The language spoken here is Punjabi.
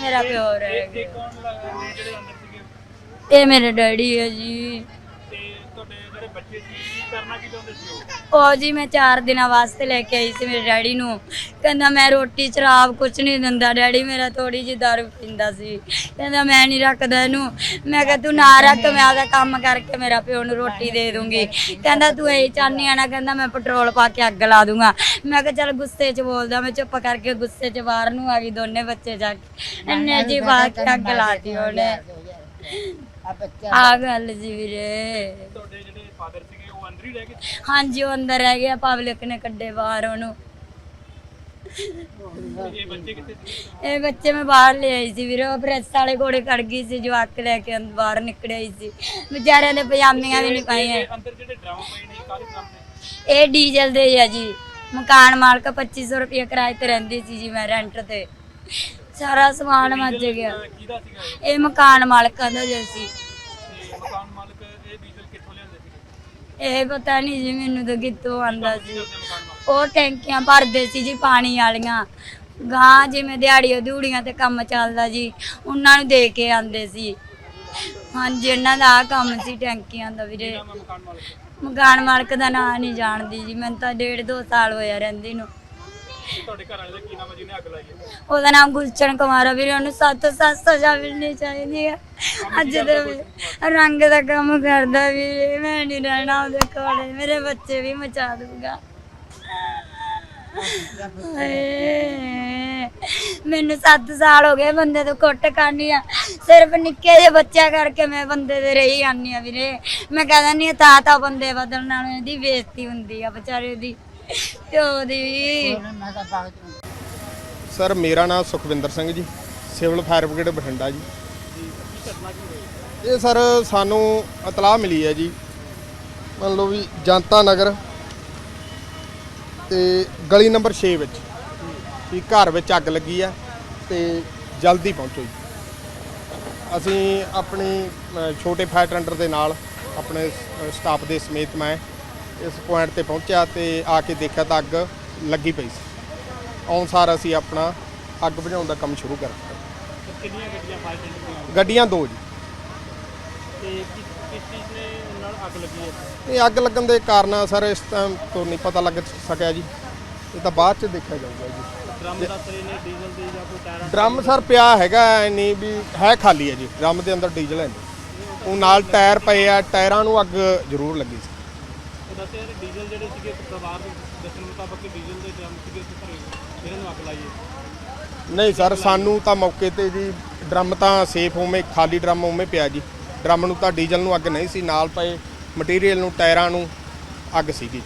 ਮੇਰਾ ਪਿਓ ਰਹਿ ਇਹ ਗਿਆ। ਕੌਣ ਲੱਗ- ਨੇ ਜਿਹੜੇ ਅੰਦਰ ਸੀਗੇ? ਇਹ ਮੇਰੇ ਡੈਡੀ ਹੈ ਜੀ ਤੇ ਤੁਹਾਡੇ ਜਿਹੜੇ ਬੱਚੇ ਸੀ ਕੀ ਕਰਨਾ ਕੀ ਚਾਹੁੰਦੇ ਸੀ ਉਹ ਜੀ ਮੈਂ 4 ਦਿਨਾਂ ਵਾਸਤੇ ਲੈ ਕੇ ਆਈ ਸੀ ਮੇਰੇ ਡੈਡੀ ਨੂੰ। ਕਹਿੰਦਾ ਮੈਂ ਰੋਟੀ ਸ਼ਰਾਬ ਕੁਝ ਨਹੀਂ ਦਿੰਦਾ। ਡੈਡੀ ਮੇਰਾ ਥੋੜੀ ਜਿਹੀ ਦਾਰੂ ਪੀਂਦਾ ਸੀ। ਕਹਿੰਦਾ ਮੈਂ ਨਹੀਂ ਰੱਖਦਾ ਇਹਨੂੰ। ਮੈਂ ਕਿਹਾ ਤੂੰ ਨਾ ਰੱਖ ਮੈਂ ਆਦਾ ਕੰਮ ਕਰਕੇ ਮੇਰਾ ਪਿਓ ਨੂੰ ਰੋਟੀ ਦੇ ਦੂੰਗੀ। ਕਹਿੰਦਾ ਤੂੰ ਇਹ ਚਾਹਨੀ ਆ ਨਾ ਕਹਿੰਦਾ ਮੈਂ ਪੈਟਰੋਲ ਪਾ ਕੇ ਅੱਗ ਲਾ ਦੂੰਗਾ। ਮੈਂ ਕਿਹਾ ਚੱਲ ਗੁੱਸੇ 'ਚ ਬੋਲਦਾ ਮੈਂ ਚੁੱਪ ਕਰਕੇ ਗੁੱਸੇ 'ਚ ਬਾਹਰ ਨੂੰ ਆ ਗਈ ਦੋਨੇ ਬੱਚੇ ਜਾ ਕੇ। ਇੰਨੇ ਜੀ ਕੇ ਅੱਗ ਲਾਤੀ ਉਹਨੇ। ਆ ਗੱਲ ਜੀ ਵੀਰੇ। ਤੁਹਾਡੇ ਜਿਹੜੇ ਫਾਦਰ ਸੀਗੇ ਉਹ ਅੰਦਰ ਹੀ ਰਹਿ ਗਏ? ਹਾਂਜੀ ਉਹ ਅੰਦਰ ਰਹਿ ਗਿਆ ਪਬਲਿਕ ਨੇ ਕੱਢੇ ਬਾਹਰ ਉਹਨੂੰ। ਤੇ ਇਹ ਬੱਚੇ ਕਿੱਥੇ ਸੀ ਇਹ ਬੱਚੇ ਮੈਂ ਬਾਹਰ ਲੈ ਆਈ ਸੀ ਵੀਰੇ ਉਹ ਪ੍ਰੈਸ ਵਾਲੇ ਕੋਲੇ ਖੜ ਗਈ ਸੀ ਜਵਾਕ ਲੈ ਕੇ ਅੰਦਰ ਬਾਹਰ ਨਿਕਲ ਆਈ ਸੀ। ਵਿਚਾਰਿਆਂ ਨੇ ਪਜਾਮੀਆਂ ਵੀ ਨਹੀਂ ਪਾਈਆਂ। ਇਹ ਅੰਦਰ ਜਿਹੜੇ ਡਰਮ ਪਏ ਨੇ ਇਹ ਕਾਹਦੇ ਡਰਮ ਨੇ ਇਹ ਡੀਜ਼ਲ ਦੇ ਹੀ ਆ ਜੀ। ਮਕਾਨ ਮਾਲਕ 2500 ਰੁਪਏ ਕਿਰਾਏ ਤੇ ਰਹਿੰਦੀ ਸੀ ਜੀ ਮੈਂ ਰੈਂਟ ਤੇ। ਸਾਰਾ ਸਮਾਨ ਮੱਜ ਗਿਆ। ਅਹ ਕਿਹਦਾ ਸੀਗਾ ਇਹ? ਇਹ ਮਕਾਨ ਮਾਲਕਾਂ ਦਾ ਜੇ ਸੀ ਤੇ ਮਕਾਨ ਮਾਲਕ ਇਹ ਡੀਜ਼ਲ ਕਿੱਥੋਂ ਲਿਆਉਂਦੇ ਸੀਗੇ? ਇਹ ਪਤਾ ਨਹੀਂ ਜੀ ਮੈਨੂੰ ਤਾਂ ਕਿੱਥੋਂ ਆਂਦਾ ਸੀ। ਕਰਦੇ ਮਕਾਨ ਮਾਲਕ? ਉਹ ਟੈਂਕੀਆਂ ਭਰਦੇ ਸੀ ਜੀ ਪਾਣੀ ਵਾਲੀਆਂ। ਗਾਂ ਜਿਵੇਂ ਦਿਹਾੜੀਆਂ ਦਿਹੜੀਆਂ ਤੇ ਕੰਮ ਚੱਲਦਾ ਜੀ ਉਹਨਾਂ ਨੂੰ ਦੇ ਕੇ ਆਂਦੇ ਸੀ। ਹਾਂਜੀ ਇਹਨਾਂ ਦਾ ਆਹ ਕੰਮ ਸੀ ਟੈਂਕੀਆਂ ਦਾ ਵੀਰੇ। ਮੈਂ ਮਕਾਨ ਮਾਲਕ ਮਕਾਨ ਮਾਲਕ ਦਾ ਨਾਂ ਨਹੀਂ ਜਾਣਦੀ ਜੀ ਮੈਨੂੰ ਤਾਂ ਡੇਢ ਦੋ ਸਾਲ ਹੋਇਆ ਰਹਿੰਦੀ ਨੂੰ। ਤੁਹਾਡੇ ਘਰ ਵਾਲੇ ਦਾ ਕੀ ਨਾਮ ਹੈ ਜਿਹਨੇ ਅੱਗ ਲਾਈ ਹੈ? ਉਹਦਾ ਨਾਮ ਗੁਲਸ਼ਨ ਕੁਮਾਰ ਆ ਵੀਰੇ ਉਹਨੂੰ ਸੱਤ ਸੱਤ ਸਜ਼ਾ ਮਿਲਣੀ ਚਾਹੀਦੀ ਹੈ ਅੱਜ ਦੇ ਰੰਗ ਦਾ ਕੰਮ ਕਰਦਾ ਵੀਰੇ ਮੈਂ ਨਹੀਂ ਰਹਿਣਾ ਉਹਦੇ ਕੋਲੇ ਮੇਰੇ ਬੱਚੇ ਵੀ ਮਚਾ ਦੂੰਗਾ ਹਾਏ, ਮੈਨੂੰ 7 ਸਾਲ ਹੋ ਗਏ ਬੰਦੇ ਤੋਂ ਕੁੱਟ ਖਾਣੀ ਆ। ਸਿਰਫ ਨਿੱਕੇ ਜਿਹੇ ਬੱਚਿਆਂ ਕਰਕੇ ਮੈਂ ਬੰਦੇ ਦੇ ਰਹੀ ਆਨੀ ਆ ਵੀਰੇ। ਮੈਂ ਕਹਿ ਦਿੰਦੀ ਆ ਤਾਂ ਤਾਂ ਬੰਦੇ ਬਦਲਣ ਨਾਲ ਇਹਦੀ ਬੇਇੱਜ਼ਤੀ ਹੁੰਦੀ ਆ ਵਿਚਾਰੇ ਦੀ। ਪਿਓ ਦੀ? ਸਰ ਮੇਰਾ ਨਾਮ Sukhwinder Singh ji civil fire brigade Bathinda ਜੀ। ਇਹ ਸਰ ਸਾਨੂੰ ਇਤਲਾਹ ਮਿਲੀ ਹੈ ਜੀ ਮੰਨ ਲਓ ਵੀ ਜਨਤਾ ਨਗਰ ਤੇ ਗਲੀ ਨੰਬਰ 6 ਵਿੱਚ ਵੀ ਘਰ ਵਿੱਚ ਅੱਗ ਲੱਗੀ ਆ ਤੇ ਜਲਦੀ ਪਹੁੰਚੋ ਜੀ। ਅਸੀਂ ਆਪਣੀ ਅ, ਛੋਟੇ ਫਾਇਰ ਟੈਂਡਰ ਦੇ ਨਾਲ ਆਪਣੇ ਸ- ਸਟਾਫ ਦੇ ਸਮੇਤ ਮੈਂ ਇਸ ਪੁਆਇੰਟ ਤੇ ਪਹੁੰਚਿਆ ਤੇ ਆ ਕੇ ਦੇਖਿਆ ਤਾਂ ਅੱਗ ਲੱਗੀ ਪਈ ਸੀ। ਆਉਣ ਸਾਰ ਅਸੀਂ ਆਪਣਾ ਅੱਗ ਬੁਝਾਉਣ ਦਾ ਕੰਮ ਸ਼ੁਰੂ ਕਰ ਦਿੱਤਾ। ਕਿੰਨੀਆਂ ਗੱਡੀਆਂ ਫਾਇਰ ਟੈਂਡਰ ਦੀਆਂ? ਗੱਡੀਆਂ ਦੋ ਜੀ। ਤੇ ਕਿਸ ਕਿਸ ਚੀਜ਼ ਨੇ ਨਾਲ ਅੱਗ ਲੱਗੀ ਹੈ? ਇਹ ਅੱਗ ਲੱਗਣ ਦੇ ਕਾਰਨ ਸਰ ਇਸ ਟਾਈਮ ਤੋਂ ਨਹੀਂ ਪਤਾ ਲੱਗ ਸਕਿਆ ਜੀ। ਇਹ ਤਾਂ ਬਾਅਦ ਚ ਦੇਖਿਆ ਜਾਊਗਾ ਜੀ। ਡਰਮ ਦਾ ਤਰੇ ਨੇ ਡੀਜ਼ਲ ਦੇ ਜਾਂ ਕੋਈ ਟਾਇਰਾਂ ਡਰਮ ਸਰ ਪਿਆ ਹੈਗਾ ਐ ਨਹੀਂ ਵੀ ਹੈ ਖਾਲੀ ਹੈ ਜੀ। ਡਰਮ ਦੇ ਅੰਦਰ ਡੀਜ਼ਲ ਹੈ ਨਹੀਂ। ਉਹ ਨਾਲ ਟਾਇਰ ਪਏ ਆ ਟਾਇਰਾਂ ਨੂੰ ਅੱਗ ਜ਼ਰੂਰ ਲੱਗੀ ਸੀ। ਦੱਸਿਆ ਕਿ ਡੀਜ਼ਲ ਜਿਹੜੇ ਸੀਗੇ ਪਰਿਵਾਰ ਦੇ ਦੱਸਣ ਮੁਤਾਬਕ ਕਿ ਡੀਜ਼ਲ ਦੇ ਡਰਮ ਸੀਗੇ ਉੱਥੇ ਭਰੇ ਇਹਨਾਂ ਨੂੰ ਅੱਗ ਲਾਈ ਹੈ। ਨਹੀਂ ਸਰ, ਸਾਨੂੰ ਤਾਂ ਮੌਕੇ ਤੇ ਜੀ ਡਰਮ ਤਾਂ ਸੇਫ ਉਵੇਂ, ਖਾਲੀ ਡਰਮ ਉਵੇਂ ਪਿਆ ਜੀ। ਡਰਮ ਨੂੰ ਤਾਂ ਡੀਜ਼ਲ ਨੂੰ ਅੱਗ ਨਹੀਂ ਸੀ, ਨਾਲ ਪਏ ਮਟੀਰੀਅਲ ਨੂੰ, ਟਾਇਰਾਂ ਨੂੰ ਅੱਗ ਸੀਗੀ।